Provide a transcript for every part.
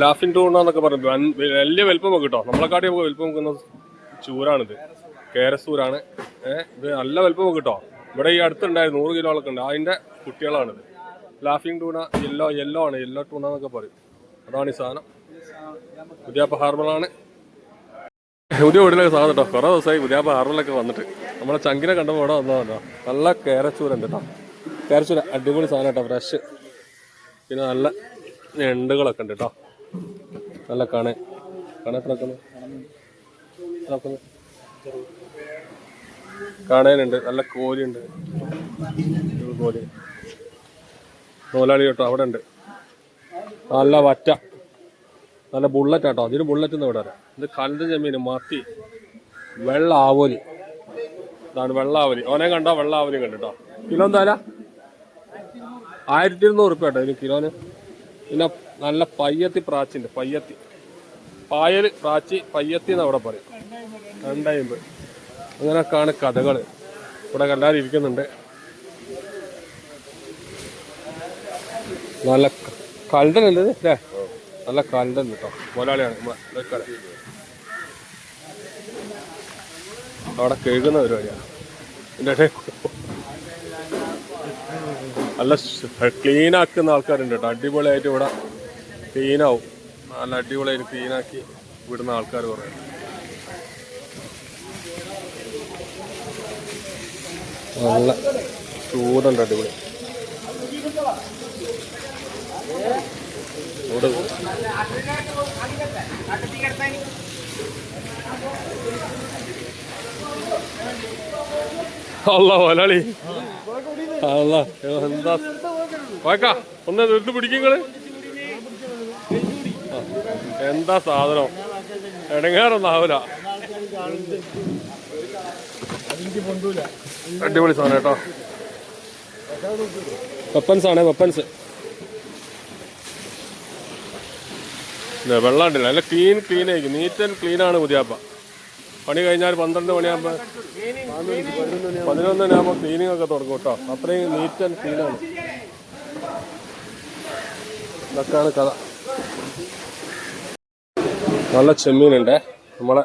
ലാഫിൻ tuna എന്നൊക്കെ പറഞ്ഞു വലിയ വലിപ്പം കിട്ടോ കേട്ടോ നമ്മളെക്കാട്ടി നമുക്ക് വലിപ്പം വെക്കുന്ന ചൂരാണിത്. കേരസൂരാണ് ഇത് നല്ല വലിപ്പം കിട്ടോ ഇവിടെ ഈ അടുത്തുണ്ടായിരുന്നു നൂറ് കിലോളൊക്കെ ഉണ്ട്. അതിന്റെ കുട്ടികളാണിത്. ലാഫിംഗ് ടൂണ യെല്ലോ യെല്ലോ ആണ്. യെല്ലോ ടൂണ എന്നൊക്കെ പറയും. അതാണ് ഈ സാധനം. പുതിയാപ്പ ഹാർബറാണ് പുതിയ വീട്ടിലൊക്കെ സാധനം കേട്ടോ കുറേ ദിവസമായി പുതിയാപ്പ ഹാർബറിലൊക്കെ വന്നിട്ട്. നമ്മളെ ചങ്കിനെ കണ്ടപ്പോൾ ഇവിടെ വന്നതാ നല്ല കേരച്ചൂരുണ്ട് കേട്ടോ കേരച്ചൂര അടിപൊളി സാധനം കേട്ടോ ഫ്രഷ്. പിന്നെ നല്ല ഞണ്ടുകളൊക്കെ ഉണ്ട് കേട്ടോ നല്ല കണ. കണക്കിനൊക്കെ കാണാനുണ്ട്. നല്ല കോലിയുണ്ട് കോലി. നോലാളി കേട്ടോ അവിടെ ഉണ്ട്. നല്ല വറ്റ. നല്ല ബുള്ളറ്റ് കേട്ടോ അതിന് ബുള്ളറ്റ് എന്ന് ഇവിടെ ഇത് കലന്ത ജമീന് മത്തി. വെള്ള ആവോലി ഇതാണ് വെള്ള ആവലി ഓനെ കണ്ടോ വെള്ള ആവലി കണ്ടു കേട്ടോ കിലോ എന്താ ആയിരത്തി ഇരുന്നൂറ് ഉറുപ്പ്യ കേട്ടോ ഇതിന് കിലോന്. പിന്നെ നല്ല പയ്യത്തി പ്രാച്ചിണ്ട് പയ്യത്തി. പായൽ പ്രാച്ചി പയ്യത്തി എന്ന് അവിടെ പറയും. രണ്ടയമ്പ് അങ്ങനെയൊക്കെയാണ് കഥകൾ. ഇവിടെ എല്ലാവരും ഇരിക്കുന്നുണ്ട്. നല്ല കണ്ടനുണ്ട് അല്ലേ? നല്ല കണ്ടൻ കേട്ടോ. മുതലാളിയാണ്. അവിടെ കേൾക്കുന്ന പരിപാടിയാണ്. ഇടയിൽ നല്ല ക്ലീൻ ആക്കുന്ന ആൾക്കാരുണ്ട് കേട്ടോ അടിപൊളിയായിട്ട് ഇവിടെ ക്ലീൻ ആവും. നല്ല അടിപൊളിയായിട്ട് ക്ലീൻ ആക്കി വിടുന്ന ആൾക്കാർ കുറേ. നല്ല ചൂടുണ്ട് അടിപൊളി. ചൂട്. അല്ല മലയാളി. അല്ല എന്താ? പോയക്കാ ഒന്ന് എടുത്ത് പിടിക്കുങ്ങൾ എന്താ സാധനം? ഇടങ്ങാറൊന്നും ആവൂല. അടിപൊളി സാധനം കേട്ടോ. വെപ്പൻസ് ആണ് വെപ്പൻസ് വെള്ളം ഉണ്ടല്ലോ. നല്ല ക്ലീൻ ക്ലീൻ ആയിരിക്കും. നീറ്റ് ആൻഡ് ക്ലീൻ ആണ് പുതിയാപ്പ പണി കഴിഞ്ഞാൽ പന്ത്രണ്ട് മണിയാകുമ്പോൾ പതിനൊന്ന് മണിയാകുമ്പോൾ ക്ലീനിങ് ഒക്കെ തുടങ്ങും കേട്ടോ. അത്രയും നീറ്റ് ആൻഡ് ക്ലീനാണ് ഇതൊക്കെയാണ് കഥ. നല്ല ചെമ്മീനുണ്ട്. നമ്മളെ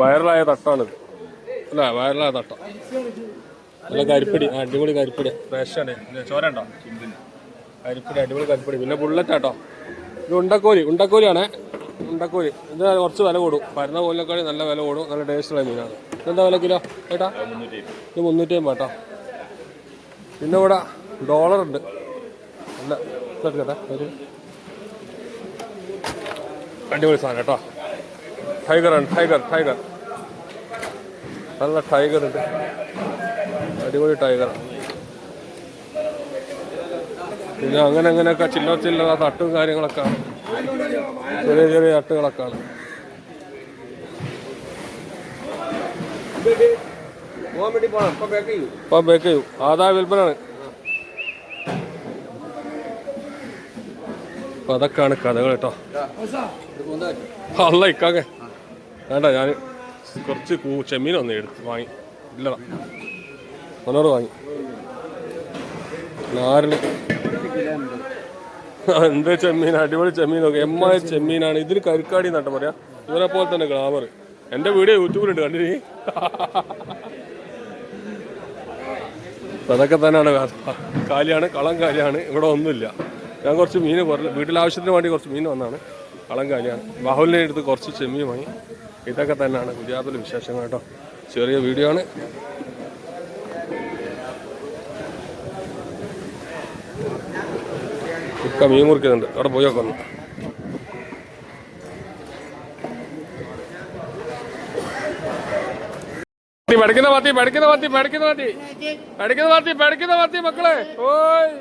വൈറലായ തട്ടാണിത്. അല്ല വൈറലായ തട്ട. നല്ല കരിപ്പിടി അടിപൊളി കരിപ്പിടി. ഫ്രഷാണ്. ചോര ഉണ്ടോ? കരിപ്പിടി അടിപൊളി കരിപ്പിടി. പിന്നെ ബുള്ളറ്റ് ആട്ടോ ഇത് ഉണ്ടക്കോലി ഉണ്ടക്കോലിയാണ് ഉണ്ടക്കോലി ഇത് കുറച്ച് വില കൂടും. പരന്ന കോലിനേക്കാൾ നല്ല വില കൂടും. നല്ല ടേസ്റ്റുള്ള മീനാണ്. ഇതെന്താ വില കിലോ? ഏട്ടാ? ഇത് മുന്നൂറ്റി അമ്പത് കേട്ടോ. പിന്നെ ഇവിടെ ഡോളർ ഉണ്ട്. ഇതെടുക്കട്ടെ ഒരു അടിപൊളി സാധനം കേട്ടോ. ആണ് ടൈഗർ ടൈഗർ നല്ല ടൈഗർ ഉണ്ട്. അടിപൊളി ടൈഗർ പിന്നെ അങ്ങനെ അങ്ങനെയൊക്കെ ചില്ലറ ചില്ലറ തട്ടും കാര്യങ്ങളൊക്കെ ആണ് ചെറിയ ചെറിയ അട്ടുകളൊക്കെയാണ് ഇപ്പം ബേക്ക് ചെയ്യും. ആദായ വിൽപ്പനാണ് അപ്പൊ അതൊക്കെയാണ് കഥകൾ കേട്ടോ. അല്ല ഇക്കാക്കെ. വേണ്ട ഞാൻ കുറച്ച് ചെമ്മീൻ ഒന്ന് എടുത്ത് വാങ്ങി. ഇല്ലടാ. ഒന്നോട് വാങ്ങി. നാരിന് എന്ത് ചെമ്മീൻ അടിപൊളി ചെമ്മീൻ നോക്കി ആയ ചെമ്മീനാണ്. ഇതിന് കരുക്കാടി നട്ടം പറയാ. ഇവരെ പോലെ തന്നെ ഗ്ലാമർ എന്റെ വീഡിയോ യൂട്യൂബിലുണ്ട് കണ്ടിരി അതൊക്കെ തന്നെയാണ്. കാലിയാണ് കളം കാലിയാണ്. ഇവിടെ ഒന്നുമില്ല. ഞാൻ കുറച്ച് മീൻ പറഞ്ഞു വീട്ടിലെ ആവശ്യത്തിന് വേണ്ടി കുറച്ച് മീൻ വന്നാണ് കളം കാലിയാണ്. ബാഹുലിനെ എടുത്ത് കുറച്ച് ചെമ്മീൻ വാങ്ങി. ഇതൊക്കെ തന്നെയാണ് ഗുജറാത്തിലെ വിശേഷങ്ങൾ കേട്ടോ. ചെറിയ വീഡിയോ ആണ്. ഇക്ക മീൻ മുറിക്കുന്നുണ്ട്. അവിടെ പോയി നോക്കുന്നു പഠിക്കുന്ന പാത്തി പഠിക്കുന്ന പാത്തി പഠിക്കുന്ന പാത്തി. പഠിക്കുന്ന പാത്തി പഠിക്കുന്ന പാത്തി മക്കളെ. ഓയ്.